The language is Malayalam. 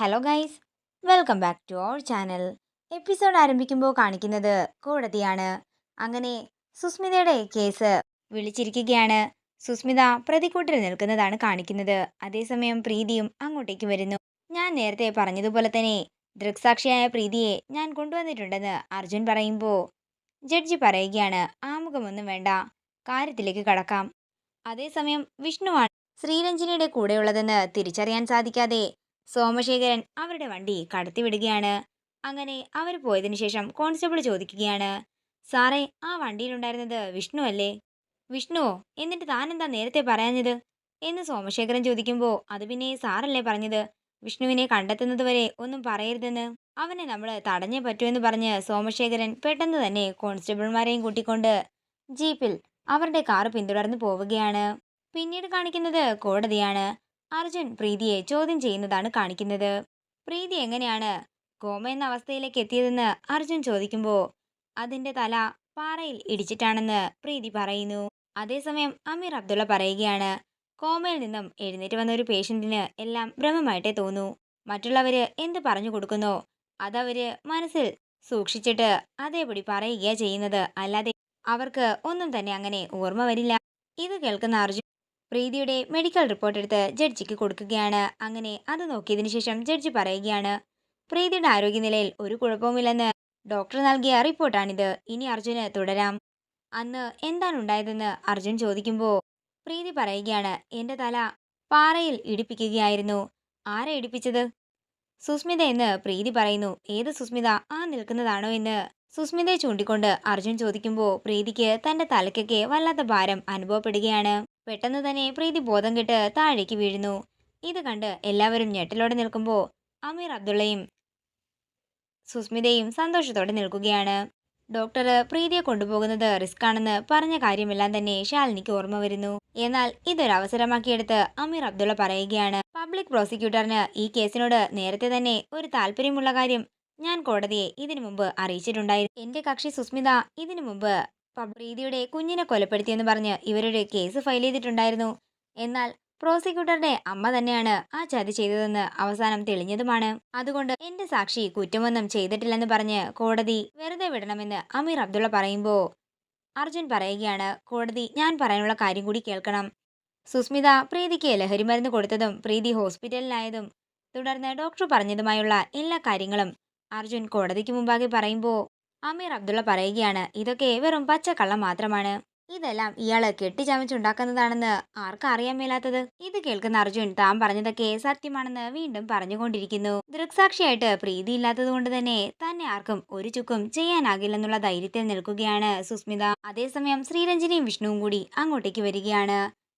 Hello guys welcome back to our channel episode ആരംഭിക്കുമ്പോൾ കാണിക്കുന്നത് കോടതിയാണ്. അങ്ങനെ സുസ്മിതയുടെ കേസ് വിളിച്ചിരിക്കുകയാണ്. സുസ്മിത പ്രതിക്കൂട്ടിൽ നിൽക്കുന്നതാണ് കാണിക്കുന്നത്. അതേസമയം പ്രീതിയും അങ്ങോട്ടേക്ക് വരുന്നു. ഞാൻ നേരത്തെ പറഞ്ഞതുപോലെ തന്നെ ദൃക്സാക്ഷിയായ പ്രീതിയെ ഞാൻ കൊണ്ടുവന്നിട്ടുണ്ടെന്ന് അർജുൻ പറയുമ്പോൾ ജഡ്ജി പറയുകയാണ് ആമുഖമൊന്നും വേണ്ട കാര്യത്തിലേക്ക് കടക്കാം. അതേസമയം വിഷ്ണുവാണ് ശ്രീരഞ്ജിനിയുടെ കൂടെയുള്ളതെന്ന് തിരിച്ചറിയാൻ സാധിക്കാതെ സോമശേഖരൻ അവരുടെ വണ്ടി കടത്തിവിടുകയാണ് അങ്ങനെ അവർ പോയതിനു ശേഷം കോൺസ്റ്റബിൾ ചോദിക്കുകയാണ്. സാറേ ആ വണ്ടിയിലുണ്ടായിരുന്നത് വിഷ്ണു അല്ലേ? വിഷ്ണുവോ? എന്നിട്ട് താൻ എന്താ നേരത്തെ പറയാഞ്ഞത്? എന്ന് സോമശേഖരൻ ചോദിക്കുമ്പോൾ അത് പിന്നെ സാറല്ലേ പറഞ്ഞത്? വിഷ്ണുവിനെ കണ്ടെത്തുന്നത് വരെ ഒന്നും പറയരുതെന്ന്. അവനെ നമ്മൾ തടഞ്ഞേ പറ്റുമെന്ന് പറഞ്ഞ് സോമശേഖരൻ പെട്ടെന്ന് തന്നെ കോൺസ്റ്റബിൾമാരെയും കൂട്ടിക്കൊണ്ട് ജീപ്പിൽ അവരുടെ കാറ് പിന്തുടർന്ന് പോവുകയാണ്. പിന്നീട് കാണിക്കുന്നത് കോടതിയാണ്. അർജുൻ പ്രീതിയെ ചോദ്യം ചെയ്യുന്നതാണ് കാണിക്കുന്നത്. പ്രീതി എങ്ങനെയാണ് കോമ എന്ന അവസ്ഥയിലേക്ക് എത്തിയതെന്ന് അർജുൻ ചോദിക്കുമ്പോൾ അതിന്റെ തല പാറയിൽ ഇടിച്ചിട്ടാണെന്ന് പ്രീതി പറയുന്നു. അതേസമയം അമീർ അബ്ദുള്ള പറയുകയാണ് കോമയിൽ നിന്നും എഴുന്നേറ്റ് വന്ന ഒരു പേഷ്യന്റിന് എല്ലാം ഭ്രമമായിട്ടേ തോന്നൂ. മറ്റുള്ളവര് എന്ത് പറഞ്ഞു കൊടുക്കുന്നോ അതവര് മനസ്സിൽ സൂക്ഷിച്ചിട്ട് അതേപടി പറയുകയാ ചെയ്യുന്നത്. അല്ലാതെ അവർക്ക് ഒന്നും തന്നെ അങ്ങനെ ഓർമ്മ വരില്ല. ഇത് കേൾക്കുന്ന അർജുൻ പ്രീതിയുടെ മെഡിക്കൽ റിപ്പോർട്ട് എടുത്ത് ജഡ്ജിക്ക് കൊടുക്കുകയാണ്. അങ്ങനെ അത് നോക്കിയതിനു ശേഷം ജഡ്ജി പറയുകയാണ് പ്രീതിയുടെ ആരോഗ്യനിലയിൽ ഒരു കുഴപ്പവുമില്ലെന്ന് ഡോക്ടർ നൽകിയ റിപ്പോർട്ടാണിത് ഇനി അർജുന് തുടരാം. അന്ന് എന്താണ് ഉണ്ടായതെന്ന് അർജുൻ ചോദിക്കുമ്പോൾ പ്രീതി പറയുകയാണ് എന്റെ തല പാറയിൽ ഇടിപ്പിക്കുകയായിരുന്നു. ആരെ ഇടിപ്പിച്ചത്? സുസ്മിത എന്ന് പ്രീതി പറയുന്നു ഏത് സുസ്മിത? ആ നിൽക്കുന്നതാണോ എന്ന്? സുസ്മിതയെ ചൂണ്ടിക്കൊണ്ട് അർജുൻ ചോദിക്കുമ്പോൾ പ്രീതിക്ക് തന്റെ തലയ്ക്കൊക്കെ വല്ലാത്ത ഭാരം അനുഭവപ്പെടുകയാണ്. പെട്ടെന്ന് തന്നെ പ്രീതി ബോധം കെട്ട് താഴേക്ക് വീഴുന്നു. ഇത് കണ്ട് എല്ലാവരും ഞെട്ടലോടെ നിൽക്കുമ്പോൾ അമീർ അബ്ദുള്ളയും സുസ്മിതയും സന്തോഷത്തോടെ നിൽക്കുകയാണ്. ഡോക്ടർ പ്രീതിയെ കൊണ്ടുപോകുന്നത് റിസ്ക് ആണെന്ന് പറഞ്ഞ കാര്യമെല്ലാം തന്നെ ശാലിനിക്ക് ഓർമ്മ വരുന്നു. എന്നാൽ ഇതൊരു അവസരമാക്കിയെടുത്ത് അമീർ അബ്ദുള്ള പറയുകയാണ് പബ്ലിക് പ്രോസിക്യൂട്ടറിന് ഈ കേസിനോട് നേരത്തെ തന്നെ ഒരു താല്പര്യമുള്ള കാര്യം ഞാൻ കോടതിയെ ഇതിനു മുമ്പ് അറിയിച്ചിട്ടുണ്ടായിരുന്നു. എന്റെ കക്ഷി സുസ്മിത ഇതിനു മുമ്പ് പ്രീതിയുടെ കുഞ്ഞിനെ കൊലപ്പെടുത്തിയെന്ന് പറഞ്ഞ് ഇവരുടെ കേസ് ഫയൽ ചെയ്തിട്ടുണ്ടായിരുന്നു. എന്നാൽ പ്രോസിക്യൂട്ടറുടെ അമ്മ തന്നെയാണ് ആ ചതി ചെയ്തതെന്ന് അവസാനം തെളിഞ്ഞതുമാണ്. അതുകൊണ്ട് എന്റെ സാക്ഷി കുറ്റമൊന്നും ചെയ്തിട്ടില്ലെന്ന് പറഞ്ഞ് കോടതി വെറുതെ വിടണമെന്ന് അമീർ അബ്ദുള്ള പറയുമ്പോൾ അർജുൻ പറയുകയാണ് കോടതി ഞാൻ പറയാനുള്ള കാര്യം കൂടി കേൾക്കണം. സുസ്മിത പ്രീതിക്ക് ലഹരി മരുന്ന് കൊടുത്തതും പ്രീതി ഹോസ്പിറ്റലിലായതും തുടർന്ന് ഡോക്ടർ പറഞ്ഞതുമായുള്ള എല്ലാ കാര്യങ്ങളും അർജുൻ കോടതിക്ക് മുമ്പാകെ പറയുമ്പോൾ അമീർ അബ്ദുള്ള പറയുകയാണ് ഇതൊക്കെ വെറും പച്ചക്കള്ളം മാത്രമാണ്. ഇതെല്ലാം ഇയാൾ കെട്ടിച്ചമച്ചുണ്ടാക്കുന്നതാണെന്ന് ആർക്കും അറിയാൻ മേലാത്തത്? ഇത് കേൾക്കുന്ന അർജുൻ താൻ പറഞ്ഞതൊക്കെ സത്യമാണെന്ന് വീണ്ടും പറഞ്ഞുകൊണ്ടിരിക്കുന്നു. ദൃക്സാക്ഷിയായിട്ട് പ്രീതി ഇല്ലാത്തത് കൊണ്ട് തന്നെ തന്നെ ആർക്കും ഒരു ചുക്കും ചെയ്യാനാകില്ലെന്നുള്ള ധൈര്യത്തിൽ നിൽക്കുകയാണ് സുസ്മിത. അതേസമയം ശ്രീരഞ്ജനിയും വിഷ്ണുവും കൂടി അങ്ങോട്ടേക്ക് വരികയാണ്.